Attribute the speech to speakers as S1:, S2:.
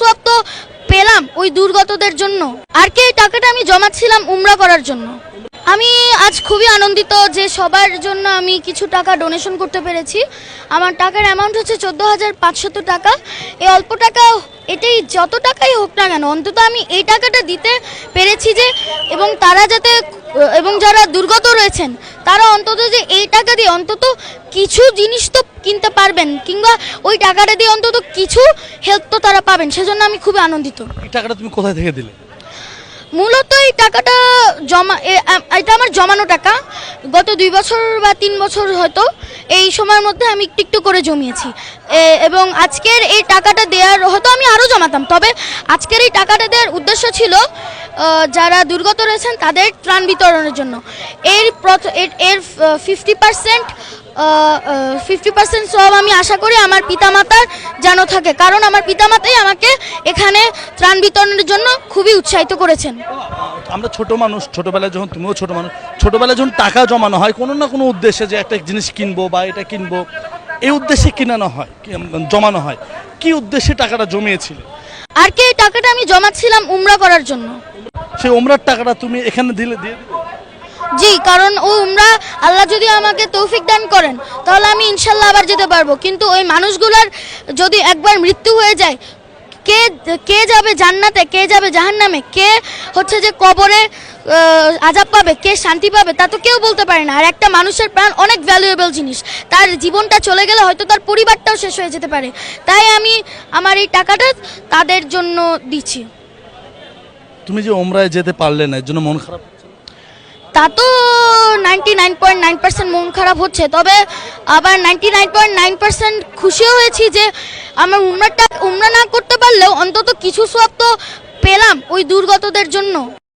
S1: সব তো পেলাম ওই দুর্গতদের জন্য। আর কি এই টাকাটা আমি জমাচ্ছিলাম উমরা করার জন্য। আমি আজ খুবই আনন্দিত যে সবার জন্য আমি কিছু টাকা ডোনেশন করতে পেরেছি। আমার টাকার অ্যামাউন্ট হচ্ছে চোদ্দ হাজার পাঁচশত টাকা। এই অল্প টাকা, এটাই যত টাকাই হোক না কেন, অন্তত আমি এই টাকাটা দিতে পেরেছি যে, এবং তারা যাতে, এবং যারা দুর্গত রয়েছেন, তারা অন্তত যে এই টাকা দিয়ে অন্তত কিছু জিনিস তো কিনতে পারবেন কিংবা ওই টাকাটা দিয়ে অন্তত কিছু হেল্প তো তারা পাবেন সেজন্য আমি খুবই আনন্দিত।
S2: এই টাকাটা তুমি কোথায় থেকে দিলে?
S1: মূলত এই টাকাটা জমা এটা আমার জমানো টাকা। গত দুই বছর বা তিন বছর হয়তো এই সময়ের মধ্যে আমি একটু একটু করে জমিয়েছি। এবং আজকের এই টাকাটা দেওয়ার হয়তো আমি আরও জমাতাম তবে আজকের এই টাকাটা দেওয়ার উদ্দেশ্য ছিল যারা দুর্গত রয়েছেন তাদের ত্রাণ বিতরণের জন্য। এর প্রথ- এর- এর ফিফটি পার্সেন্ট ফিফটি পার্সেন্ট সব আমি আশা করি আমার পিতামাতার যেন থাকে। কারণ আমার পিতামাতাই আমাকে এখানে ত্রাণ বিতরণের জন্য খুবই উৎসাহিত করেছেন।
S2: আমরা ছোট মানুষ ছোটবেলায় যখন তুমিও ছোট মানুষ ছোটবেলায় যখন টাকা জমানো হয় কোনো না কোনো উদ্দেশ্যে যে একটা জিনিস কিনবো বা এটা কিনবো এই উদ্দেশ্যে কিনানো হয় জমানো হয়। কি উদ্দেশ্যে টাকাটা জমিয়েছিল?
S1: আর কি এই টাকাটা আমি জমাচ্ছিলাম উমরা করার জন্য।
S2: সেই ওমরার টাকাটা তুমি এখানে দিলে দিয়ে?
S1: জি, কারণ উমরা, আল্লাহ যদি আমাকে তৌফিক দান করেন, তাহলে আমি ইনশাল্লাহ আবার যেতে পারব। কিন্তু ওই মানুষগুলার যদি একবার মৃত্যু হয়ে যায়, কে কে যাবে জান্নাতে, কে যাবে জাহান্নামে, কে হচ্ছে যে কবরে আজাব পাবে, কে শান্তি পাবে, তা তো কেউ বলতে পারে না। আর একটা মানুষের প্রাণ অনেক ভ্যালুয়েবল জিনিস। তার জীবনটা চলে গেলে হয়তো তার পরিবারটাও শেষ হয়ে যেতে পারে। তাই আমি আমার এই টাকাটা তাদের জন্য দিচ্ছি।
S2: তুমি যে ওমরায় যেতে পারলে না, এর জন্য মন খারাপ?
S1: তা তো ninety nine point nine percent মন খারাপ হচ্ছে। তবে আবার ninety nine point nine percent খুশিও হয়েছি যে আমার উমরাটা, উমরা না করতে পারলেও অন্তত কিছু সব তো পেলাম ওই দুর্গতদের জন্য।